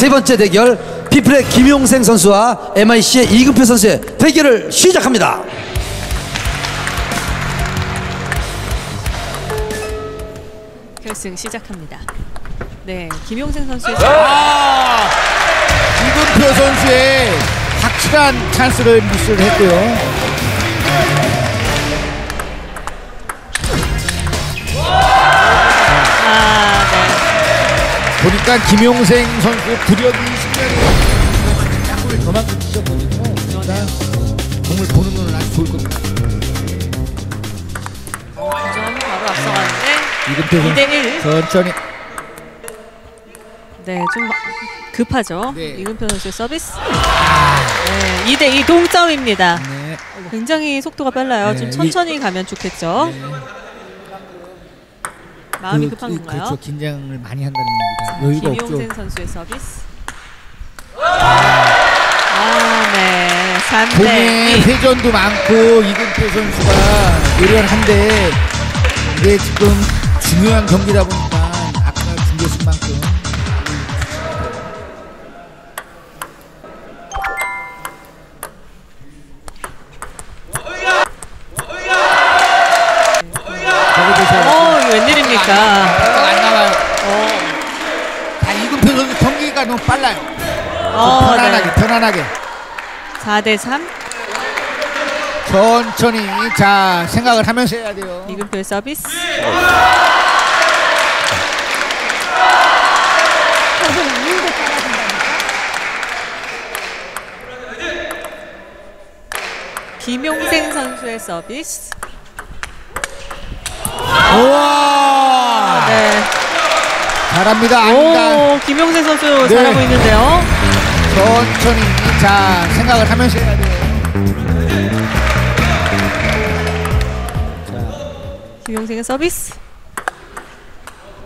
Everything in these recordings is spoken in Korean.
세 번째 대결 피플의 김용생 선수와 MIC의 이근표 선수의 대결을 시작합니다. 결승 시작합니다. 네, 김용생 선수의 아! 이근표 선수의 확실한 찬스를 미스를 했고요. 보니까 김용생 선수 구력이 10년이 약골 저만큼 치셨거든요. 공을 보는 건 아주 좋을 겁니다. 점 바로 앞서가는데 이근표 2대 선수 1. 천천히 네, 좀 급하죠. 네. 이근표 선수의 서비스. 네, 2대 2 동점입니다. 네. 굉장히 속도가 빨라요. 네, 좀 이- 천천히 가면 좋겠죠. 마음이 그- 급한 그- 건가요? 그렇죠. 긴장을 많이 한다는 겁니다. 여유가 없죠. 김용생 선수의 서비스. 아, 네. 3대 공의 2. 회전도 많고 이근표 선수가 노련한데 이게 지금 중요한 경기다 보니까 아까 준비했을 만큼 4대 3. 천천히 자 생각을 하면서 해야 돼요. 이근표의 서비스. 김용생 선수의 서비스. 우와 네. 잘합니다. 오, 김용생 선수 네. 잘하고 있는데요. 천천히 자 생각을 하면서 해야 돼요. 김용생의 서비스.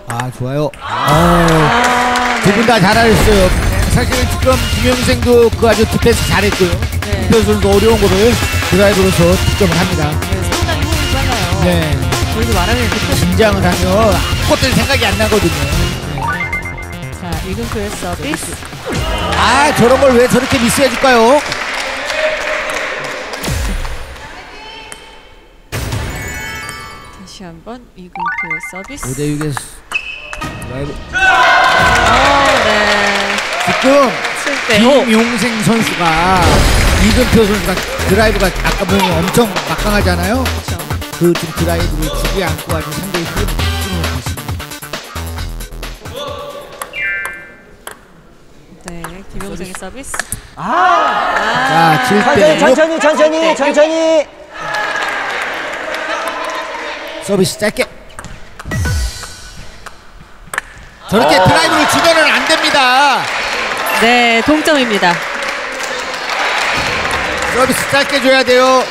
아 좋아요. 아, 두분 다 잘하셨어요. 사실은 지금 김영생도 그 아주 디펜스 잘했고요. 네. 김표수도 어려운 거를 드라이브로서 득점을 합니다. 네, 상당히 호흡이 빨라요. 네, 저희도 말하는 그 긴장을 하면 아무것도 생각이 안 나거든요. 자, 이근표의 서비스. 아 저런 걸 왜 저렇게 미스해 줄까요? 다시 한번 이근표의 서비스. 5대 6에서 드라이브. 어, 네. 지금 7대 5. 김용생 선수가 이근표 선수가 드라이브가 아까 보면 엄청 막강하잖아요. 그렇죠. 그 지금 드라이브를 주지 않고 아주 상대의 흐름 김용생의 서비스. 자, 7대 6 천천히 천천히 천천히 서비스 짧게. 저렇게 드라이브를 주면은 안 됩니다. 네, 동점입니다. 서비스 짧게 줘야 돼요.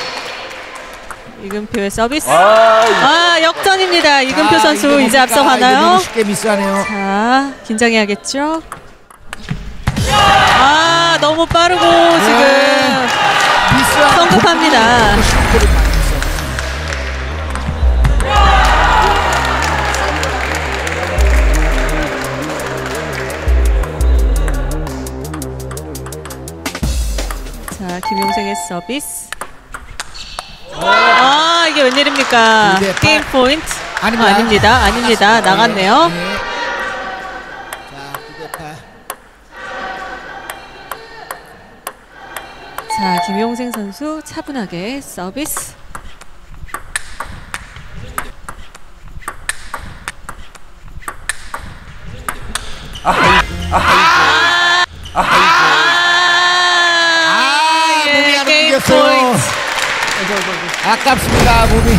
이근표의 서비스. 아, 역전입니다. 이근표 아, 선수 이제? 앞서 가나요? 이거 너무 쉽게 미스하네요. 자, 긴장해야겠죠? 아, 너무 빠르고 네. 지금 성급합니다. 자, 김용생의 서비스. 아, 이게 웬일입니까? 게임 포인트. 아닙니다. 아, 아닙니다. 아닙니다. 나갔네요. 김용생 선수 차분하게 서비스. 아, 예, 몸이 안 게임 움직였어요. 포인트. 아깝습니다, 몸이.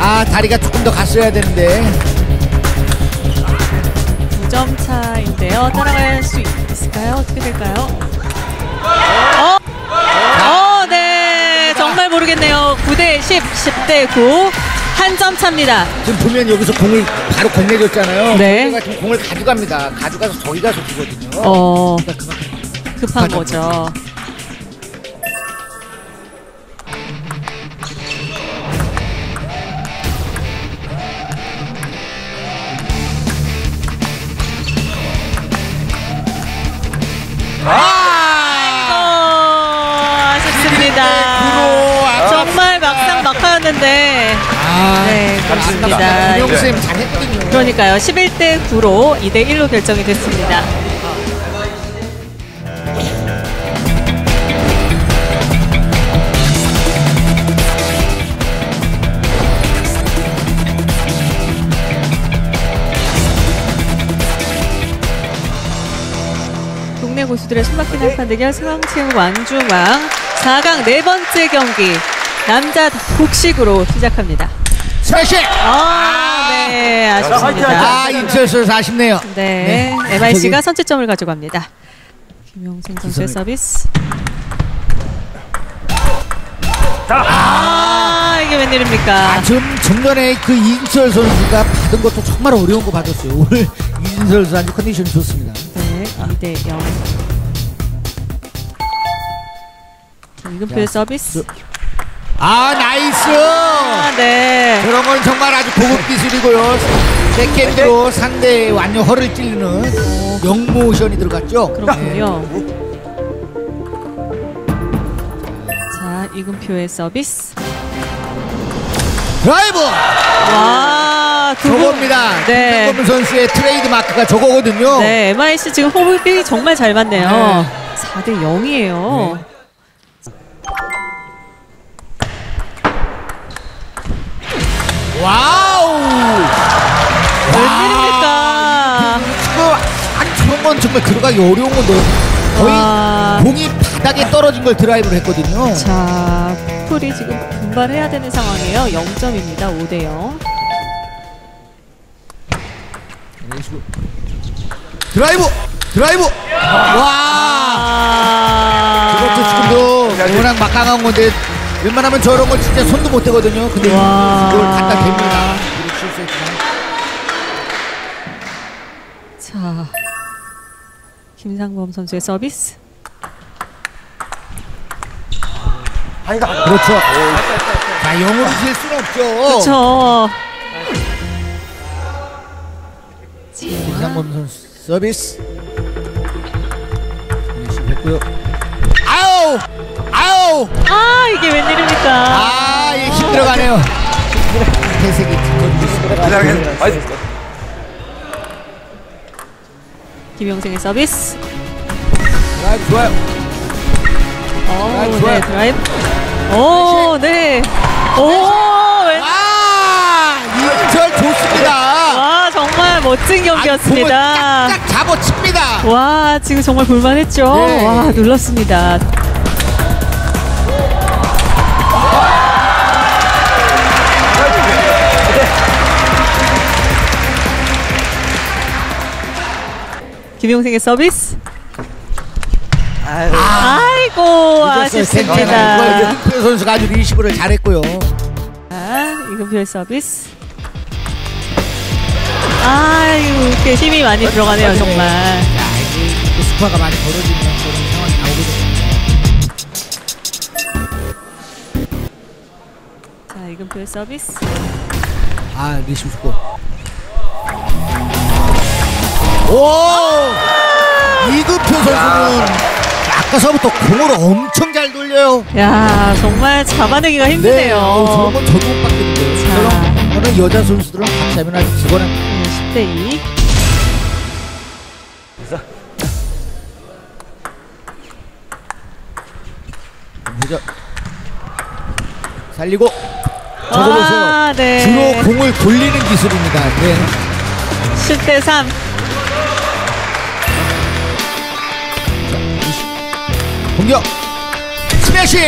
아, 다리가 조금 더 갔어야 되는데. 9점 차인데요. 따라갈 수 있을까요? 어떻게 될까요? 어? 어, 네. 정말 모르겠네요. 9대 10, 10대 9. 한 점 차입니다. 지금 보면 여기서 공을 바로 건네줬잖아요. 네. 공대가 지금 공을 가져갑니다. 가져가서 저기 가서 주거든요. 어, 그러니까 그만큼 급한. 거죠. 막하였는데 아, 네 그렇습니다. 김영쌤 잘했거든요. 그러니까요. 11대 9로 2대 1로 결정이 됐습니다. 동네 고수들의 숨막힌 한판 대결 상황체육 왕중왕 4강 네 번째 경기 남자 복식으로 시작합니다. 스매시! 아, 네, 아쉽습니다. 아, 인철 선수 아쉽네요. 네, 네. MIC가 선취점을 가져갑니다. 김용생 선수의 서비스. 아, 이게 웬일입니까? 아, 좀 전전에 그 이인철 선수가 받은 것도 정말 어려운 거 받았어요. 오늘 이인철 선수 아주 컨디션이 좋습니다. 네, 2대 0. 이금표의 자, 서비스. 아, 나이스! 아, 네. 저런 건 정말 아주 고급 기술이고요. 백핸드로 상대 완전 허를 찔리는 영모션이 들어갔죠. 그렇군요. 자, 이금표의 서비스. 드라이브! 와. 저겁니다. 네. 김정범 선수의 트레이드 마크가 저거거든요. 네, MIC 지금 호흡이 정말 잘 맞네요. 네. 4대 0이에요. 와우! 웬일입니까? 지금 아니 저런 건 정말 들어가기 어려운 건데 거의 와. 공이 바닥에 떨어진 걸 드라이브를 했거든요. 자, 풀이 지금 분발해야 되는 상황이에요. 0점입니다. 5대 0. 드라이브! 드라이브! 와! 아. 그것도 지금도 워낙 막강한 건데 웬만하면 저런 걸 진짜 손도 못 대거든요. 근데 와. 그걸 갖다 댑니다. 자, 김상범 선수의 서비스. 그렇죠. 자, 영으로 질 수는 없죠. 그렇죠. 김상범 선수 서비스. 실패했고요. 아우! 아, 이게 웬일입니까? 아, 이게 힘들어가네요. 있습니다. 김용생의 서비스. 드라이브 좋아요. 어, 드라이브 네, 좋아요. 드라이브. 오, 네. 오, 웬... 와! 이철 좋습니다. 와, 정말 멋진 경기였습니다. 아, 딱 잡아칩니다. 와, 지금 정말 볼만했죠? 네. 와, 놀랐습니다. 김용생의 서비스. 아이고, 늦었어요. 아쉽습니다. 이거 선수가 아주 리시브를 잘했고요. 아, 이금표의 서비스. 아이고, 이렇게 힘이 많이 들어가네요, 정말. 자, 이제 그 스코어가 많이 벌어지는 그런 상황이 나오거든요. 자, 이금표의 서비스. 아, 리시브 스코어. 오! 이급표 선수는 아까서부터 공을 엄청 잘 돌려요. 야, 정말 잡아내기가 네, 힘드네요. 어, 건 저도 못. 자. 저런 거는 여자 선수들은 하면 아주 네, 10대 2. 거죠. 살리고 저거 보세요. 아, 네. 주로 공을 돌리는 기술입니다. 네. 10대 3. 공격 스매싱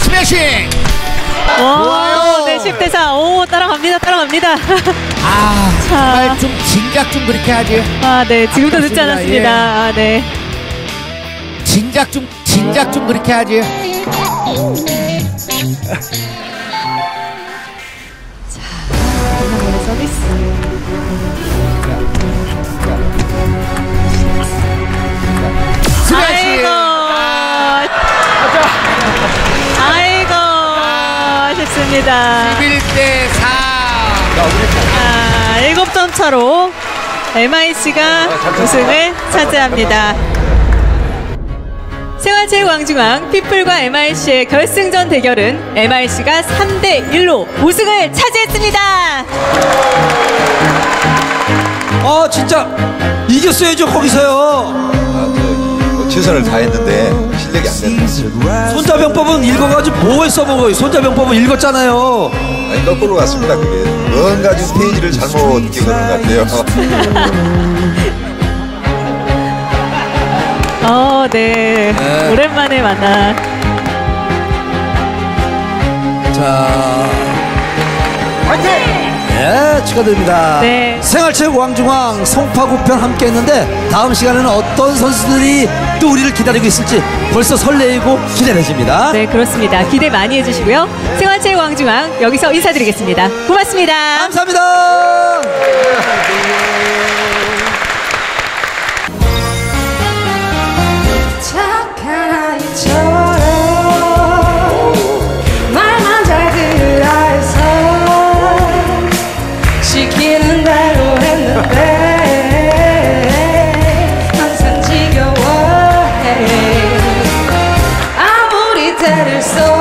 스매싱 와, 좋아요. 네, 10대 4. 오, 따라갑니다. 따라갑니다. 아 자. 정말 좀 진작 좀 그렇게 하지 아, 네. 지금도 늦지. 않았습니다. 예. 아, 네. 진작 좀 진작 좀 그렇게 하지 김상원의 서비스. 스매싱 7점 차로 MIC가 우승을 차지합니다. 생활체육왕중왕 피플과 MRC의 결승전 대결은 MRC가 3대 1로 우승을 차지했습니다. 아 진짜 이겼어야죠 거기서요. 뭐 최선을 다했는데 안. 손자병법은 읽어가지고 뭐에 써먹어요? 손자병법은 읽었잖아요. 아니 거꾸로 갔습니다. 그게 뭔가 지금 페이지를 잘못 읽은 것 같아요. 어, 네. 네. 오랜만에 만나. 자. 화이팅! 예, 축하드립니다. 네. 생활체육 왕중왕 송파구편 함께 했는데 다음 시간에는 어떤 선수들이 또 우리를 기다리고 있을지 벌써 설레이고 기대되십니다. 네, 그렇습니다. 기대 많이 해주시고요. 생활체육 왕중왕 여기서 인사드리겠습니다. 고맙습니다. 감사합니다. 아무리 때를 써